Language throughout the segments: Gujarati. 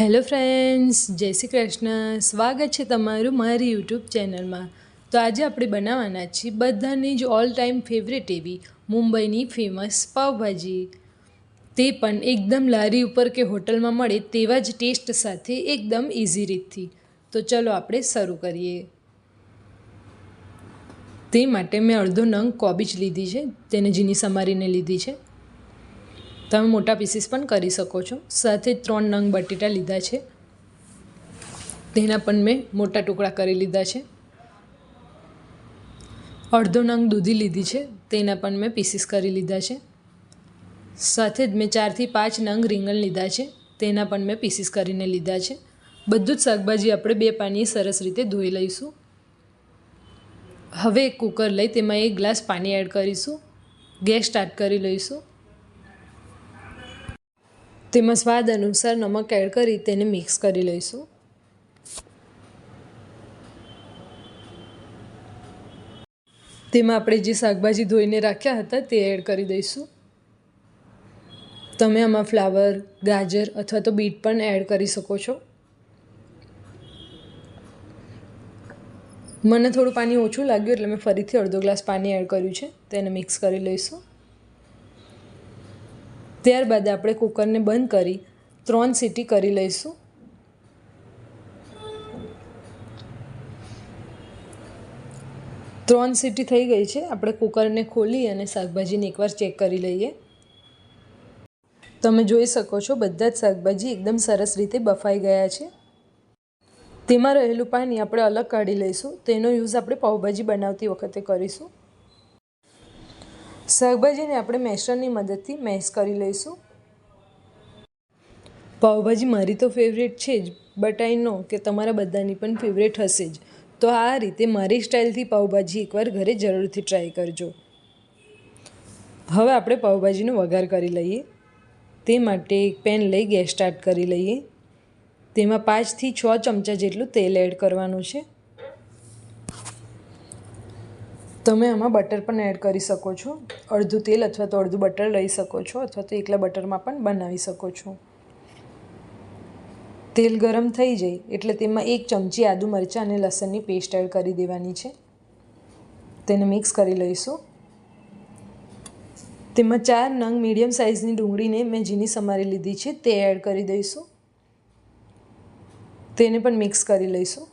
હેલો ફ્રેન્ડ્સ, જય શ્રી કૃષ્ણ. સ્વાગત છે તમારું મારી યુટ્યુબ ચેનલમાં. તો આજે આપણે બનાવવાના છીએ બધાની જ ઓલ ટાઈમ ફેવરેટ એવી મુંબઈની ફેમસ પાવભાજી. તે પણ એકદમ લારી ઉપર કે હોટલમાં મળે તેવા જ ટેસ્ટ સાથે એકદમ ઇઝી રીતથી. તો ચલો આપણે શરૂ કરીએ. તે માટે મેં અડધો નંગ કોબીજ લીધી છે. તેને ઝીણી સમારીને લીધી છે. તમે મોટા પીસીસ પણ કરી શકો છો. સાથે ત્રણ નંગ બટેટા લીધા છે. તેના પણ મેં મોટા ટુકડા કરી લીધા છે. અડધો નંગ દૂધી લીધી છે. તેના પણ મેં પીસીસ કરી લીધા છે. સાથે જ મેં ચારથી પાંચ નંગ રીંગણ લીધા છે. તેના પણ મેં પીસીસ કરીને લીધા છે. બધું જ શાકભાજી આપણે બે પાણીએ સરસ રીતે ધોઈ લઈશું. હવે એક કુકર લઈ તેમાં એક ગ્લાસ પાણી એડ કરીશું. ગેસ સ્ટાર્ટ કરી લઈશું. તેમાં સ્વાદ અનુસાર નમક એડ કરી તેને મિક્સ કરી લઈશું. તેમાં આપણે જે શાકભાજી ધોઈને રાખ્યા હતા તે એડ કરી દઈશું. તમે આમાં ફ્લાવર, ગાજર અથવા તો બીટ પણ એડ કરી શકો છો. મને થોડું પાણી ઓછું લાગ્યું એટલે મેં ફરીથી અડધો ગ્લાસ પાણી એડ કર્યું છે, તેને મિક્સ કરી લઈશું. ત્યારબાદ આપણે કુકરને બંધ કરી ત્રણ સીટી કરી લઈશું. ત્રણ સીટી થઈ ગઈ છે. આપણે કુકરને ખોલી અને શાકભાજીને એકવાર ચેક કરી લઈએ. તમે જોઈ શકો છો, બધા જ શાકભાજી એકદમ સરસ રીતે બફાઈ ગયા છે. તેમાં રહેલું પાણી આપણે અલગ કાઢી લઈશું. તેનો યુઝ આપણે પાઉંભાજી બનાવતી વખતે કરીશું. શાકભાજીને આપણે મેસરની મદદથી મેશ કરી લઈશું. પાઉંભાજી મારી તો ફેવરેટ છે જ બટ આઈ નો કે તમારા બધાની પણ ફેવરેટ હશે જ. તો આ રીતે મારી સ્ટાઇલથી પાઉંભાજી એકવાર ઘરે જરૂરથી ટ્રાય કરજો. હવે આપણે પાઉંભાજીનો વઘાર કરી લઈએ. તે માટે એક પેન લઈ ગેસ સ્ટાર્ટ કરી લઈએ. તેમાં પાંચથી છ ચમચા જેટલું તેલ એડ કરવાનું છે. તમે આમાં બટર પણ એડ કરી શકો છો. અડધું તેલ અથવા તો અડધું બટર લઈ શકો છો અથવા તો એકલા બટરમાં પણ બનાવી શકો છો. તેલ ગરમ થઈ જાય એટલે તેમાં એક ચમચી આદુ મરચાં અને લસણની પેસ્ટ એડ કરી દેવાની છે. તેને મિક્સ કરી લઈશું. તેમાં ચાર નંગ મીડિયમ સાઇઝની ડુંગળીને મેં ઝીણી સમારી લીધી છે તે એડ કરી દઈશું. તેને પણ મિક્સ કરી લઈશું.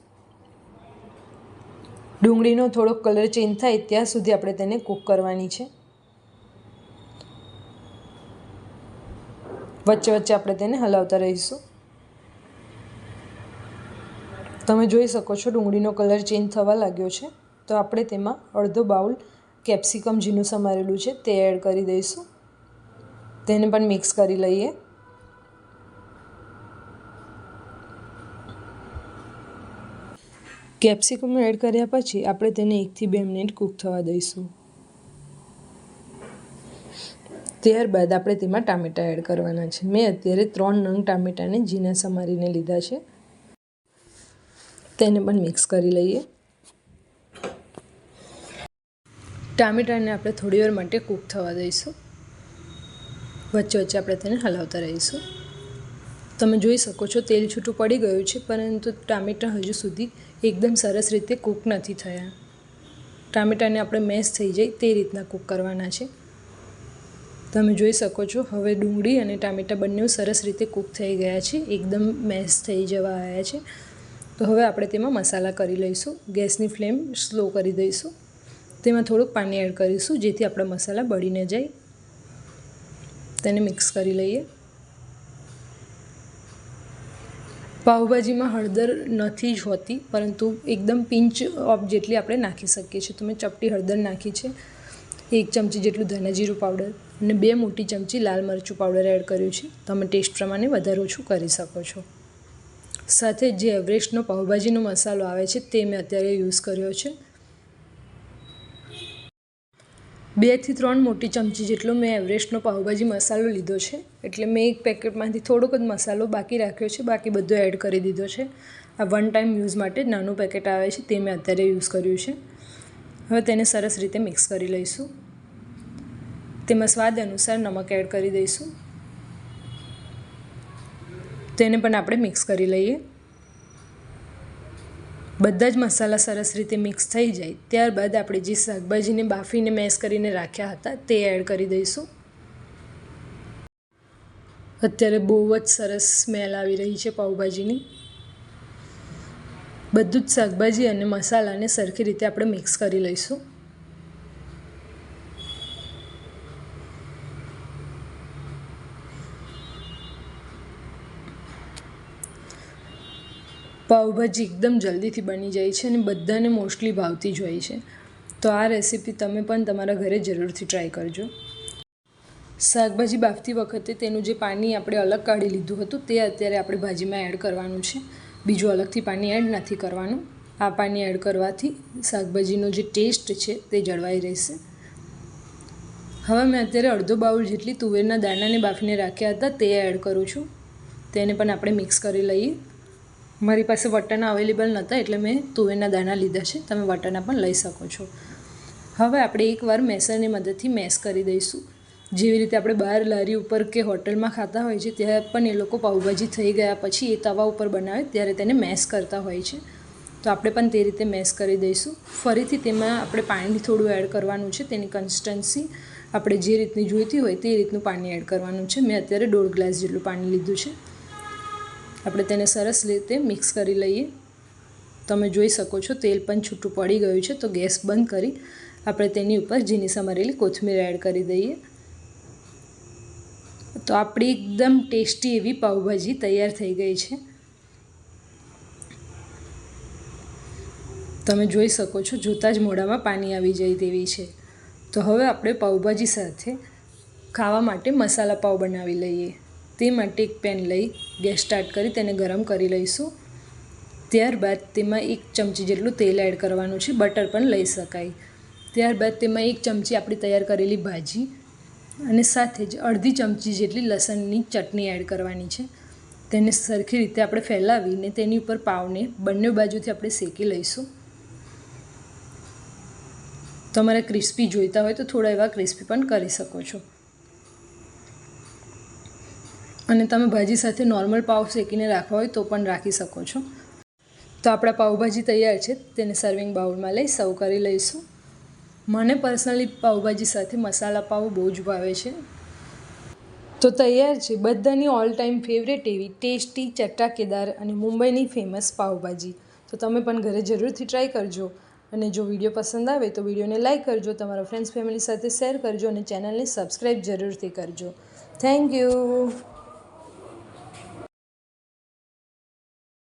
ડુંગળીનો થોડોક કલર ચેન્જ થાય ત્યાં સુધી આપણે તેને કૂક કરવાની છે. વચ્ચે વચ્ચે આપણે તેને હલાવતા રહીશું. તમે જોઈ શકો છો ડુંગળીનો કલર ચેન્જ થવા લાગ્યો છે. તો આપણે તેમાં અડધો બાઉલ કેપ્સિકમ ઝીણું સમારેલું છે તે એડ કરી દઈશું. તેને પણ મિક્સ કરી લઈએ. કેપ્સિકમ એડ કર્યા પછી આપણે તેને એકથી બે મિનિટ કૂક થવા દઈશું. ત્યારબાદ આપણે તેમાં ટામેટાં એડ કરવાના છે. મેં અત્યારે ત્રણ નંગ ટામેટાને ઝીણા સમારીને લીધા છે. તેને પણ મિક્સ કરી લઈએ. ટામેટાને આપણે થોડી વાર માટે કૂક થવા દઈશું. વચ્ચે વચ્ચે આપણે તેને હલાવતા રહીશું. તમે જોઈ શકો છો, તેલ છૂટું પડી ગયું છે, પરંતુ ટામેટાં હજુ સુધી એકદમ સરસ રીતે કૂક નથી થયા. ટામેટાને આપણે મેશ થઈ જાય તે રીતના કૂક કરવાના છે. તમે જોઈ શકો છો, હવે ડુંગળી અને ટામેટાં બંને સરસ રીતે કૂક થઈ ગયા છે, એકદમ મેશ થઈ જવા આવ્યા છે. તો હવે આપણે તેમાં મસાલા કરી લઈશું, ગેસની ફ્લેમ સ્લો કરી દઈશું. તેમાં થોડુંક પાણી એડ કરીશું, જેથી આપણા મસાલા બળીને જાય. તેને મિક્સ કરી લઈએ. પાઉંભાજીમાં હળદર નથી જ હોતી, પરંતુ એકદમ પિંચ ઓફ જેટલી આપણે નાખી શકીએ છીએ. તો મેં ચપટી હળદર નાખી છે, એક ચમચી જેટલું ધાણા જીરું પાવડર અને બે મોટી ચમચી લાલ મરચું પાવડર એડ કર્યું છે. તમે ટેસ્ટ પ્રમાણે વધારે ઓછું કરી શકો છો. સાથે જે એવરેસ્ટનો પાઉંભાજીનો મસાલો આવે છે, તે મેં અત્યારે યુઝ કર્યો છે. બેથી ત્રણ મોટી ચમચી જેટલો મેં એવરેસ્ટનો પાઉંભાજી મસાલો લીધો છે. એટલે મેં એક પેકેટમાંથી થોડોક જ મસાલો બાકી રાખ્યો છે. બાકી બધો એડ કરી દીધો છે. આ વન ટાઈમ યુઝ માટે નાનું પેકેટ આવે છે તે મેં અત્યારે યુઝ કર્યું છે. હવે તેને સરસ રીતે મિક્સ કરી લઈશું. તેમાં સ્વાદ અનુસાર નમક એડ કરી દઈશું. તેને પણ આપણે મિક્સ કરી લઈએ. બધા જ મસાલા સરસ રીતે મિક્સ થઈ જાય, ત્યારબાદ આપણે જે શાકભાજીને બાફીને મેશ કરીને રાખ્યા હતા તે એડ કરી દઈશું. અત્યારે બહુ જ સરસ સ્મેલ આવી રહી છે પાઉંભાજીની. બધું જ શાકભાજી અને મસાલાને સરખી રીતે આપણે મિક્સ કરી લઈશું. પાઉંભાજી એકદમ જલ્દીથી બની જાય છે અને બધાને મોસ્ટલી ભાવતી જ હોય છે. તો આ રેસીપી તમે પણ તમારા ઘરે જરૂરથી ટ્રાય કરજો. શાકભાજી બાફતી વખતે તેનું જે પાણી આપણે અલગ કાઢી લીધું હતું તે અત્યારે આપણે ભાજીમાં એડ કરવાનું છે. બીજું અલગથી પાણી એડ નથી કરવાનું. આ પાણી એડ કરવાથી શાકભાજીનો જે ટેસ્ટ છે તે જળવાઈ રહેશે. હવે મેં અત્યારે અડધો બાઉલ જેટલી તુવેરના દાણાને બાફીને રાખ્યા હતા તે એડ કરું છું. તેને પણ આપણે મિક્સ કરી લઈએ. મારી પાસે વટાણા અવેલેબલ નહોતા એટલે મેં તુવેરના દાણા લીધા છે. તમે વટાણા પણ લઈ શકો છો. હવે આપણે એકવાર મેસરની મદદથી મેશ કરી દઈશું. જેવી રીતે આપણે બહાર લારી ઉપર કે હોટલમાં ખાતા હોય છે ત્યારે પણ એ લોકો પાઉભાજી થઈ ગયા પછી એ તવા ઉપર બનાવે, ત્યારે તેને મેશ કરતા હોય છે. તો આપણે પણ તે રીતે મેશ કરી દઈશું. ફરીથી તેમાં આપણે પાણી થોડું એડ કરવાનું છે, તેની કન્સિસ્ટન્સી આપણે જે રીતની જોઈતી હોય તે રીતનું પાણી એડ કરવાનું છે. મેં અત્યારે દોઢ ગ્લાસ જેટલું પાણી લીધું છે. આપણે તેને સરસ રીતે મિક્સ કરી લઈએ. તમે જોઈ શકો છો, તેલ પણ છૂટું પડી ગયું છે, તો ગેસ બંધ કરી આપણે તેની ઉપર ઝીની સમારેલી કોથમીર એડ કરી દઈએ. તો આપણી એકદમ ટેસ્ટી એવી પાઉંભાજી તૈયાર થઈ ગઈ છે. તમે જોઈ શકો છો, જોતાં જ મોઢામાં પાણી આવી જાય તેવી છે. તો હવે આપણે પાઉભાજી સાથે ખાવા માટે મસાલા પાઉં બનાવી લઈએ. તે માટે એક પેન લઈ ગેસ સ્ટાર્ટ કરી તેને ગરમ કરી લઈશું. ત્યારબાદ તેમાં એક ચમચી જેટલું તેલ એડ કરવાનું છે, બટર પણ લઈ શકાય. ત્યારબાદ તેમાં એક ચમચી આપણી તૈયાર કરેલી ભાજી અને સાથે જ અડધી ચમચી જેટલી લસણની ચટણી એડ કરવાની છે. તેને સરખી રીતે આપણે ફેલાવીને તેની ઉપર પાવને બંને બાજુથી આપણે શેકી લઈશું. તમારે ક્રિસ્પી જોઈતા હોય તો થોડા એવા ક્રિસ્પી પણ કરી શકો છો. અને તમે ભાજી સાથે નોર્મલ પાવ શેકીને રાખવા હોય તો પણ રાખી શકો છો. તો આપણા પાઉંભાજી તૈયાર છે, તેને સર્વિંગ બાઉલમાં લઈ સર્વ કરી લઈશું. મને પર્સનલી પાઉંભાજી સાથે મસાલા પાવ બહુ જ ભાવે છે. તો તૈયાર છે, બધાની ઓલ ટાઈમ ફેવરેટ એવી ટેસ્ટી ચટાકેદાર અને મુંબઈની ફેમસ પાઉંભાજી. તો તમે પણ ઘરે જરૂરથી ટ્રાય કરજો. અને જો વીડિયો પસંદ આવે તો વિડીયોને લાઇક કરજો, તમારા ફ્રેન્ડ્સ ફેમિલી સાથે શેર કરજો અને ચેનલને સબસ્ક્રાઈબ જરૂરથી કરજો. Thank you